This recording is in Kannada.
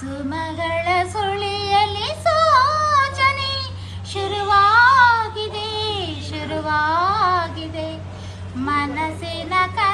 ಸುಮಗಳ ಸುಳಿಯಲಿ ಸೋಚನೆ ಶುರುವಾಗಿದೆ ಶುರುವಾಗಿದೆ. ಮನಸ್ಸಿನ ಕ